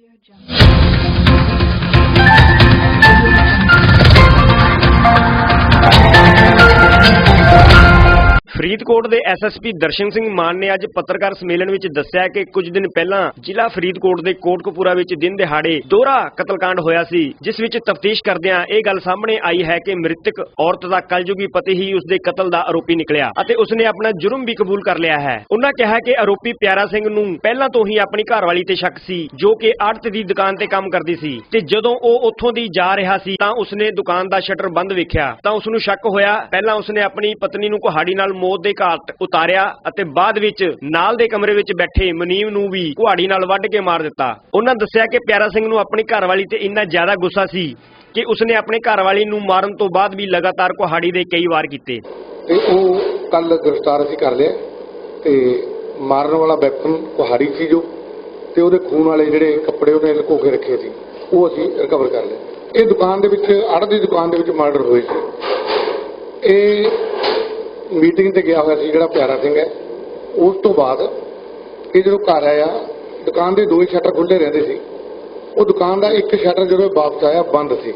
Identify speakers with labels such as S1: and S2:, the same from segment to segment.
S1: Dear John. Faridkot ਦੇ SSP Darshan Singh ਮਾਨ ਨੇ ਅੱਜ ਪੱਤਰਕਾਰ ਸੰਮੇਲਨ ਵਿੱਚ ਦੱਸਿਆ ਕਿ ਕੁਝ ਦਿਨ ਪਹਿਲਾਂ ਜ਼ਿਲ੍ਹਾ ਫਰੀਦਕੋਟ ਦੇ ਕੋਟਕਪੂਰਾ ਵਿੱਚ ਦਿਨ ਦਿਹਾੜੇ ਦੋਹਰਾ ਕਤਲकांड ਹੋਇਆ ਸੀ, ਜਿਸ ਵਿੱਚ ਤਫਤੀਸ਼ ਕਰਦਿਆਂ ਇਹ ਗੱਲ ਸਾਹਮਣੇ ਆਈ ਹੈ ਕਿ ਮ੍ਰਿਤਕ ਔਰਤ ਦਾ ਕਲਯੁਗੀ ਪਤੀ ਹੀ ਉਸ ਦੇ ਕਤਲ ਦਾ ਆਰੋਪੀ ਨਿਕਲਿਆ ਅਤੇ ਉਸਨੇ ਆਪਣਾ ਜੁਰਮ ਵੀ ਕਬੂਲ ਕਰ ਲਿਆ ਹੈ। ਉਹਨਾਂ ਕਿਹਾ ਕਿ ਆਰੋਪੀ ਪਿਆਰਾ ਸਿੰਘ ਨੂੰ ਪਹਿਲਾਂ ਤੋਂ ਹੀ ਆਪਣੀ ਘਰਵਾਲੀ ਤੇ ਸ਼ੱਕ ਸੀ, ਜੋ ਕਿ ਆੜਤ ਦੀ ਦੁਕਾਨ ਤੇ ਕੰਮ ਕਰਦੀ ਸੀ ਤੇ ਜਦੋਂ ਉਹ ਉੱਥੋਂ ਦੀ ਜਾ ਰਿਹਾ ਸੀ ਤਾਂ ਉਸਨੇ ਦੁਕਾਨ ਦਾ ਸ਼ਟਰ ਬੰਦ ਵੇਖਿਆ ਤਾਂ ਉਸ ਨੂੰ ਸ਼ੱਕ ਹੋਇਆ, ਪਹਿਲਾਂ ਉਸਨੇ ਆਪਣੀ ਪਤਨੀ ਨੂੰ ਕੁਹਾੜੀ ਨਾਲ ਮੌਤ ਦੇ ਘਾਟ ਉਤਾਰਿਆ ਅਤੇ ਬਾਅਦ ਵਿੱਚ ਨਾਲ ਦੇ ਕਮਰੇ ਵਿੱਚ ਬੈਠੇ ਮਨੀਮ ਨੂੰ ਵੀ ਕੁਹਾੜੀ ਨਾਲ ਵੱਢ ਕੇ ਮਾਰ ਦਿੱਤਾ। ਉਹਨਾਂ ਦੱਸਿਆ ਕਿ ਪਿਆਰਾ ਸਿੰਘ ਨੂੰ ਆਪਣੀ ਘਰਵਾਲੀ ਤੇ ਇੰਨਾ ਜ਼ਿਆਦਾ ਗੁੱਸਾ ਸੀ ਕਿ ਉਸਨੇ ਆਪਣੇ ਘਰਵਾਲੀ ਨੂੰ ਮਾਰਨ ਤੋਂ ਬਾਅਦ ਵੀ ਲਗਾਤਾਰ ਕੁਹਾੜੀ ਦੇ ਕਈ ਵਾਰ ਕੀਤੇ।
S2: ਤੇ ਉਹ ਕੱਲ ਗ੍ਰਿਫਤਾਰ ਅਸੀਂ ਕਰ ਲਿਆ ਤੇ ਮਾਰਨ ਵਾਲਾ ਵੈਪਨ ਕੁਹਾੜੀ ਸੀ ਜੋ ਤੇ ਉਹਦੇ ਖੂਨ ਵਾਲੇ ਜਿਹੜੇ ਕੱਪੜੇ ਉਹਨੇ ਲੁਕੋ ਕੇ ਰੱਖੇ ਸੀ, ਉਹ ਅਸੀਂ ਰਿਕਵਰ ਕਰ ਲਏ ਇਹ ਦੁਕਾਨ ਦੇ ਵਿੱਚ ਅੜ ਦੀ ਦੁਕਾਨ ਦੇ ਵਿੱਚ ਮਰਡਰ ਹੋਈ ਸੀ। ਇਹ ਮੀਟਿੰਗ ਤੇ ਗਿਆ ਹੋਇਆ ਸੀ, ਜਿਹੜਾ ਪਿਆਰਾ ਸਿੰਘ ਹੈ। ਉਸ ਤੋਂ ਬਾਅਦ ਇਹ ਜਦੋਂ ਘਰ ਆਇਆ, ਦੁਕਾਨ ਦੇ ਦੋ ਹੀ ਸ਼ਟਰ ਖੁੱਲੇ ਰਹਿੰਦੇ ਸੀ। ਉਹ ਦੁਕਾਨ ਦਾ ਇੱਕ ਸ਼ਟਰ ਜਦੋਂ ਇਹ ਵਾਪਸ ਆਇਆ, ਬੰਦ ਸੀ।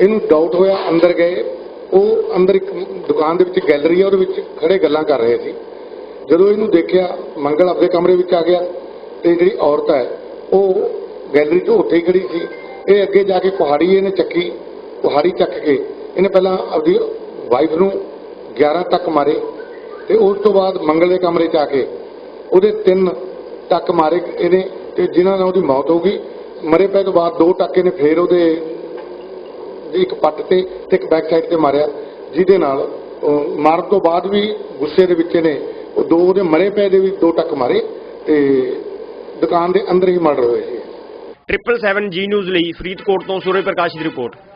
S2: ਇਹਨੂੰ ਡਾਊਟ ਹੋਇਆ, ਅੰਦਰ ਗਏ। ਉਹ ਅੰਦਰ ਇੱਕ ਦੁਕਾਨ ਦੇ ਵਿੱਚ ਗੈਲਰੀ ਹੈ ਉਹਦੇ ਵਿੱਚ ਖੜੇ ਗੱਲਾਂ ਕਰ ਰਹੇ ਸੀ। ਜਦੋਂ ਇਹਨੂੰ ਦੇਖਿਆ, ਮੰਗਲ ਆਪਣੇ ਕਮਰੇ ਵਿੱਚ ਆ ਗਿਆ ਤੇ ਜਿਹੜੀ ਔਰਤ ਹੈ, ਉਹ ਗੈਲਰੀ 'ਚ ਉੱਥੇ ਖੜੀ ਸੀ। ਇਹ ਅੱਗੇ ਜਾ ਕੇ ਕੁਹਾੜੀ ਇਹਨੇ ਚੱਕੀ ਕੁਹਾੜੀ ਚੱਕ ਕੇ। ਇਹਨੇ ਪਹਿਲਾਂ ਆਪਣੀ ਵਾਈਫ ਨੂੰ 11 ਤੱਕ ਮਾਰੇ ਤੇ ਉਸ ਤੋਂ ਬਾਅਦ ਮੰਗਲ ਦੇ ਕਮਰੇ 'ਚ ਆ ਕੇ ਉਹਦੇ ਤਿੰਨ ਟੱਕ ਮਾਰੇ ਇਹਨੇ ਤੇ ਜਿਨ੍ਹਾਂ ਨਾਲ ਉਹਦੀ ਮੌਤ ਹੋ ਗਈ। ਮਰੇ ਪਏ ਤੋਂ ਬਾਅਦ ਦੋ ਟੱਕੇ ਨੇ ਫੇਰ ਉਹਦੇ ਇੱਕ ਪੱਟ ਤੇ ਤੇ ਇੱਕ ਬੈਕ ਸਾਈਡ ਤੇ ਮਾਰਿਆ, ਜਿਹਦੇ ਨਾਲ ਮਾਰਨ ਤੋਂ ਬਾਅਦ ਵੀ ਗੁੱਸੇ ਦੇ ਵਿੱਚ ਨੇ ਉਹ ਦੋ ਉਹਦੇ ਮਰੇ ਪਏ ਦੇ ਵੀ ਦੋ ਟੱਕ ਮਾਰੇ ਤੇ ਦੁਕਾਨ ਦੇ ਅੰਦਰ ਹੀ ਮਰਡਰ ਹੋਏ ਸੀ।
S1: ਟ੍ਰਿਪਲ 7 ਜੀ ਨਿਊਜ਼ ਲਈ ਫਰੀਦਕੋਟ ਤੋਂ ਸੂਰਜ ਪ੍ਰਕਾਸ਼ ਦੀ ਰਿਪੋਰਟ।